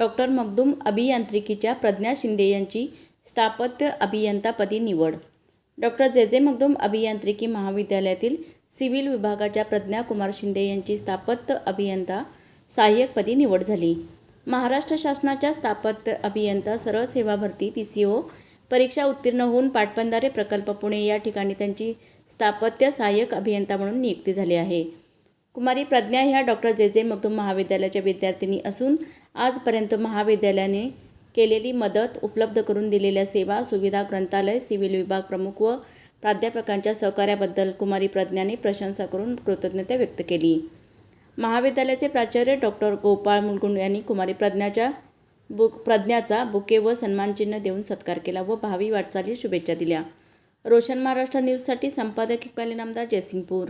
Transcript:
Doctor Makhdoom अभियांत्रिकीच्या प्रज्ञा शिंदे यांची स्थापत्य अभियंतापदी निवड. डॉक्टर जे. जे. मखदूम अभियांत्रिकी महाविद्यालयातील सिव्हिल विभागाच्या प्रज्ञा कुमार शिंदे यांची स्थापत्य अभियंता सहाय्यकपदी निवड झाली. महाराष्ट्र शासनाच्या स्थापत्य अभियंता सरळ सेवा भरती पी सी ओ परीक्षा उत्तीर्ण होऊन पाटबंधारे प्रकल्प पुणे या ठिकाणी त्यांची स्थापत्य सहाय्यक अभियंता म्हणून नियुक्ती झाली आहे. कुमारी प्रज्ञा ह्या डॉक्टर जे. जे. मखदूम महाविद्यालयाच्या विद्यार्थिनी असून आजपर्यंत महाविद्यालयाने केलेली मदत उपलब्ध करून दिलेल्या सेवा सुविधा ग्रंथालय सिव्हिल विभाग प्रमुख व प्राध्यापकांच्या सहकार्याबद्दल कुमारी प्रज्ञाने प्रशंसा करून कृतज्ञता व्यक्त केली. महाविद्यालयाचे प्राचार्य डॉक्टर गोपाळ मुलगुंड यांनी कुमारी प्रज्ञाच्या बुक प्रज्ञाचा बुके व सन्मानचिन्ह देऊन सत्कार केला व भावी वाटचालीस शुभेच्छा दिल्या. रोशन महाराष्ट्र न्यूजसाठी संपादक इक्बाली नामदार जयसिंगपूर.